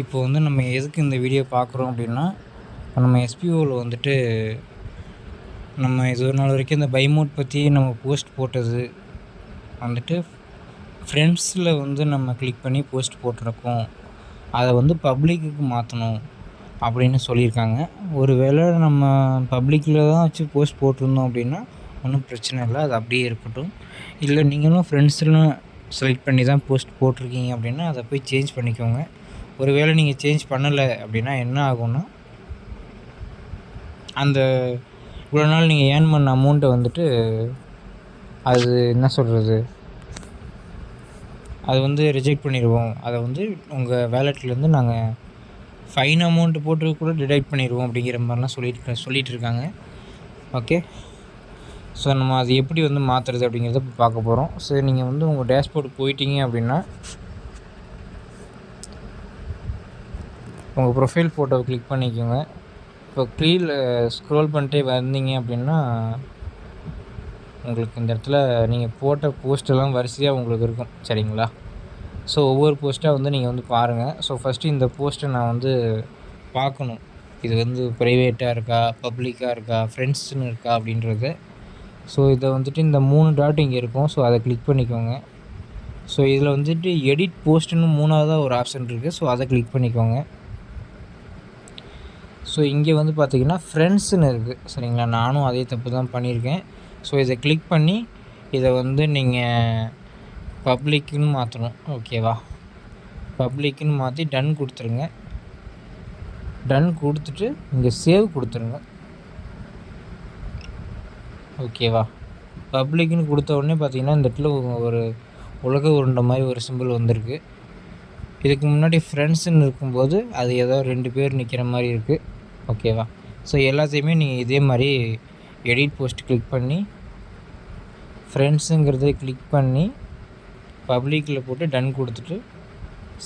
இப்போ வந்து நம்ம எதுக்கு இந்த வீடியோ பார்க்குறோம் அப்படின்னா இப்போ நம்ம எஸ்பிஓவில் வந்துட்டு நம்ம இது ஒரு நாள் வரைக்கும் இந்த பைமோட் பற்றி நம்ம போஸ்ட் போட்டது வந்துட்டு ஃப்ரெண்ட்ஸில் வந்து நம்ம கிளிக் பண்ணி போஸ்ட் போட்டிருக்கோம். அதை வந்து பப்ளிக்குக்கு மாற்றணும் அப்படின்னு சொல்லியிருக்காங்க. ஒரு வேளை நம்ம பப்ளிக்கில் தான் வச்சு போஸ்ட் போட்டிருந்தோம் அப்படின்னா ஒன்றும் பிரச்சனை இல்லை. அது அப்படியே இருக்கட்டும். இல்லை நீங்களும் ஃப்ரெண்ட்ஸ்லாம் செலக்ட் பண்ணி தான் போஸ்ட் போட்டிருக்கீங்க அப்படின்னா அதை போய் சேஞ்ச் பண்ணிக்கோங்க. ஒரு வேளை நீங்கள் சேஞ்ச் பண்ணலை அப்படின்னா என்ன ஆகும்னா அந்த இவ்வளோ நாள் நீங்கள் ஏர்ன் பண்ண அமௌண்ட்டை வந்துட்டு அது என்ன சொல்கிறது அது வந்து ரிஜெக்ட் பண்ணிடுவோம். அதை வந்து உங்கள் வேலெட்லேருந்து நாங்கள் ஃபைன் அமௌண்ட்டு போட்டு கூட டிடெக்ட் பண்ணிடுவோம் அப்படிங்கிற மாதிரிலாம் சொல்லிட்டு சொல்லிகிட்டு இருக்காங்க. ஓகே ஸோ நம்ம அது எப்படி வந்து மாற்றுறது அப்படிங்கிறத இப்போ பார்க்க போகிறோம் ஸோ நீங்கள் வந்து உங்கள் டேஷ்போர்டு போயிட்டீங்க அப்படின்னா உங்கள் ப்ரொஃபைல் ஃபோட்டோவை கிளிக் பண்ணிக்கோங்க. இப்போ கீழே ஸ்க்ரோல் பண்ணிட்டே வந்தீங்க அப்படின்னா உங்களுக்கு இந்த இடத்துல நீங்கள் போட்ட போஸ்ட்டெல்லாம் வரிசையாக உங்களுக்கு இருக்கும். சரிங்களா? ஸோ ஒவ்வொரு போஸ்ட்டாக வந்து நீங்கள் வந்து பாருங்கள் ஸோ ஃபஸ்ட்டு இந்த போஸ்ட்டை நான் வந்து பார்க்கணும். இது வந்து ப்ரைவேட்டாக இருக்கா? பப்ளிக்காக இருக்கா? ஃப்ரெண்ட்ஸ்னு இருக்கா? அப்படின்றது. ஸோ இதை வந்துட்டு இந்த மூணு டாட் இங்கே இருக்கும். ஸோ அதை கிளிக் பண்ணிக்கோங்க. ஸோ இதில் வந்துட்டு எடிட் போஸ்ட்டுன்னு மூணாவதாக ஒரு ஆப்ஷன் இருக்குது ஸோ அதை கிளிக் பண்ணிக்கோங்க. ஸோ இங்கே வந்து பார்த்திங்கன்னா ஃப்ரெண்ட்ஸுன்னு இருக்குது சரிங்களா? நானும் அதே தப்பு தான் பண்ணியிருக்கேன். ஸோ இதை கிளிக் பண்ணி இதை வந்து நீங்கள் பப்ளிக்குன்னு மாற்றணும் ஓகேவா பப்ளிக்குன்னு மாற்றி டன் கொடுத்துருங்க. டன் கொடுத்துட்டு இங்கே சேவ் கொடுத்துருங்க. ஓகேவா பப்ளிக்னு கொடுத்த உடனே பார்த்திங்கன்னா இந்த இடத்துல ஒரு உலக உருண்டை மாதிரி ஒரு சிம்பிள் வந்திருக்கு. இதுக்கு முன்னாடி ஃப்ரெண்ட்ஸுன்னு இருக்கும்போது அது ஏதோ ரெண்டு பேர் நிற்கிற மாதிரி இருக்குது ஓகேவா ஸோ எல்லாத்தையுமே நீங்கள் இதே மாதிரி எடிட் போஸ்ட் கிளிக் பண்ணி ஃப்ரெண்ட்ஸுங்கிறத கிளிக் பண்ணி பப்ளிக்கில் போட்டு டன் கொடுத்துட்டு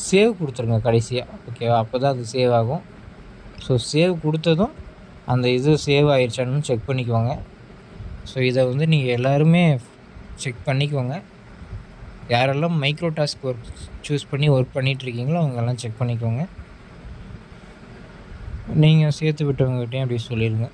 சேவ் கொடுத்துருங்க கடைசியாக ஓகேவா அப்போ தான் அது சேவ் ஆகும். ஸோ சேவ் கொடுத்ததும் அந்த இது சேவ் ஆயிடுச்சான்னு செக் பண்ணிக்குவாங்க ஸோ இதை வந்து நீங்கள் எல்லாருமே செக் பண்ணிக்குவோங்க யாரெல்லாம் மைக்ரோ டாஸ்க் ஒர்க் சூஸ் பண்ணி ஒர்க் பண்ணிகிட்ருக்கீங்களோ அவங்கெல்லாம் செக் பண்ணிக்கோங்க. நீங்கள் சேர்த்து விட்டவங்ககிட்டையும் அப்படி சொல்லிடுங்க.